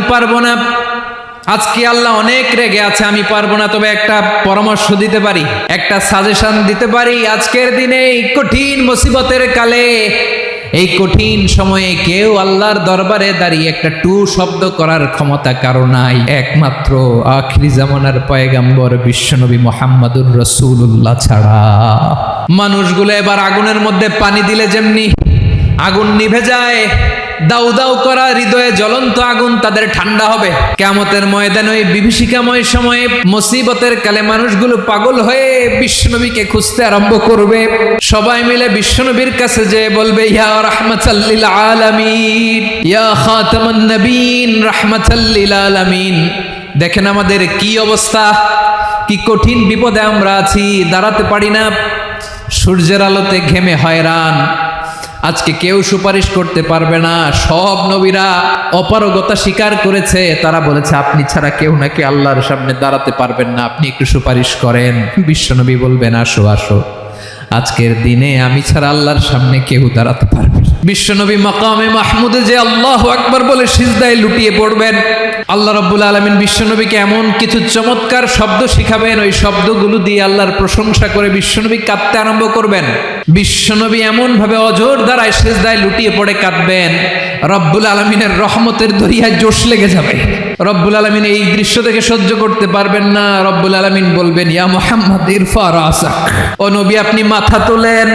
পারব না। আজকে আল্লাহ অনেক রেগে আছে, আমি পারব না, তবে একটা পরামর্শ দিতে পারি, একটা সাজেশন দিতে পারি। আজকের দিনে এই কঠিন মুসিবতের কালে, এই কঠিন সময়ে কেউ আল্লাহর দরবারে দাঁড়িয়ে একটা টু শব্দ করার ক্ষমতা কারও নাই। একমাত্র আখিরি জামানার পয়গাম্বর বিশ্বনবী মোহাম্মদুর রসুল্লাহ ছাড়া। মানুষগুলো এবার আগুনের মধ্যে পানি দিলে যেমনি আগুন নিভে যায় দাউ দাউ করা হৃদয়ে জ্বলন্ত আগুন তাদের ঠান্ডা হবে। কেমতের ময়দানে ওই বিভীষিকাময় সময়ে মুসিবতের কালে মানুষগুলো পাগল হয়ে বিশ্বনবীকে খুঁজতে আরম্ভ করবে। সবাই মিলে বিশ্বনবীর কাছে যে বলবে, ইয়া রাহমাতাল্লিল আলামিন, ইয়া খাতামান নবীন রাহমাতাল্লিল আলামিন। দেখেন আমাদের কি অবস্থা, কি কঠিন বিপদে আমরা আছি, দাঁড়াতে পারি না। সূর্যের আলোতে ঘেমে হয়রান। আজকে কেউ সুপারিশ করতে পারবে না। সব নবীরা অপারগতা স্বীকার করেছে। তারা বলেছে, আপনি ছাড়া কেউ নাকি আল্লাহর সামনে দাঁড়াতে পারবেন না। আপনি একটু সুপারিশ করেন। বিশ্বনবী বলবেন, আসো আসো। আজকের দিনে আমি ছাড়া আল্লাহর সামনে কেউ দাঁড়াতে পারবে। বিশ্বনবী মাকামে মাহমুদে যে আল্লাহ আকবার বলে সিজদায় লুটিয়ে পড়বেন, আল্লাহ রব্বুল আলমিন বিশ্বনবীকে এমন কিছু চমৎকার শব্দ শিখাবেন, ওই শব্দগুলো দিয়ে আল্লাহর প্রশংসা করে বিশ্বনবী কাঁদতে আরম্ভ করবেন। বিশ্বনবী এমন ভাবে অজোর দ্বারায় সিজদায় লুটিয়ে পড়ে কাঁদবেন, রব্বুল আলমিনের রহমতের দরিয়ায় জোশ লেগে যাবে। রব্বুল আলমিন এই দৃশ্য থেকে সহ্য করতে পারবেন না, রব্বুল আলমিন বলবেন, ইয়া মোহাম্মদ, ইরফা রাসাক ও নবী, আপনি মাথা তোলেন।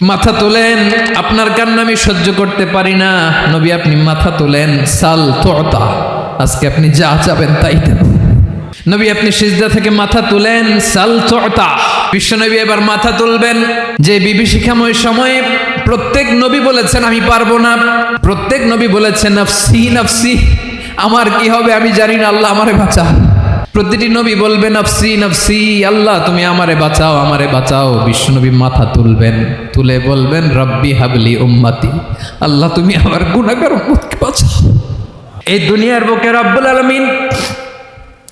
মাথা তোলেন, আপনার কান্না আমি সহ্য করতে পারি না। নবী, আপনি মাথা তোলেন, সাল তোতা। আজকে আপনি যা চাবেন তাই দেব। নবী, আপনি সিজদা থেকে মাথা তুলেন, সাল তোতা। বিশ্বনবী এবার মাথা তুলবেন, যে বিভীষিকাময় সময়ে প্রত্যেক নবী বলেছেন, আমি পারব না। প্রত্যেক নবী বলেছেন, নফসি নফসি, আমার কি হবে আমি জানি না, আল্লাহ আমারে বাঁচা প্রতিটি নবী বলবেন আফসি নফসি, আল্লাহ, তুমি আমারে বাঁচাও আমারে বাঁচাও। বিশ্বনবী মাথা তুলবেন, তুলে বলবেন, রব্বি হাবলি উম্মাতি, আল্লাহ, তুমি আমার গুণাগার বাঁচাও। এই দুনিয়ার বুকে রব্বুল আলমিন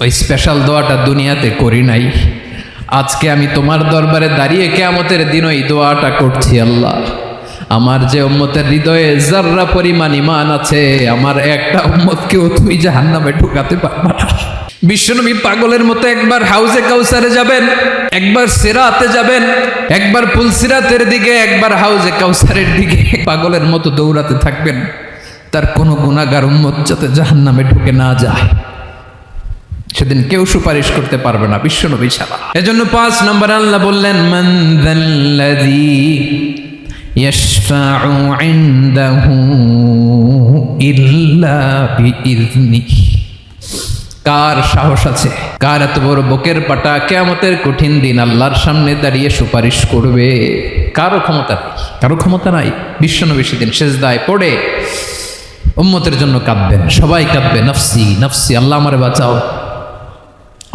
ওই স্পেশাল দোয়াটা দুনিয়াতে করি নাই। আজকে আমি তোমার দরবারে দাঁড়িয়ে কেয়ামতের দিন ওই দোয়াটা করছি, আল্লাহ। আমার যে উম্মতের হৃদয়ে জাররা পরিমাণ ইমান আছে, আমার একটা উম্মতকেও তুমি জাহান্নামে ঢুকাতে পারবা না। বিশ্বনবী পাগলের মতো একবার হাউজে কাউসারে যাবেন, একবার সিরাতে যাবেন, একবার পুলসিরাতের দিকে, একবার হাউজে কাউসারের দিকে। পাগলের মতো দৌড়াতে থাকবেন, তার কোনো গুণাগার উম্মত যাতে জাহান্নামে ঢুকে না যায়। সেদিন কেউ সুপারিশ করতে পারবে না বিশ্বনবী ছাড়া। এজন্য পাঁচ নম্বর আল্লাহ বললেন কার সাহস আছে? কার এত বড় বকের পাটা? কেয়ামতের কঠিন দিন আল্লাহর সামনে দাঁড়িয়ে সুপারিশ করবে। কারও ক্ষমতা নেই, কারও ক্ষমতা নাই। বিশ্বনবী সেদিন শেষদায় পড়ে উম্মতের জন্য কাঁদবেন, সবাই কাঁদবে, নফসি নফসি, আল্লাহ আমারে বাঁচাও।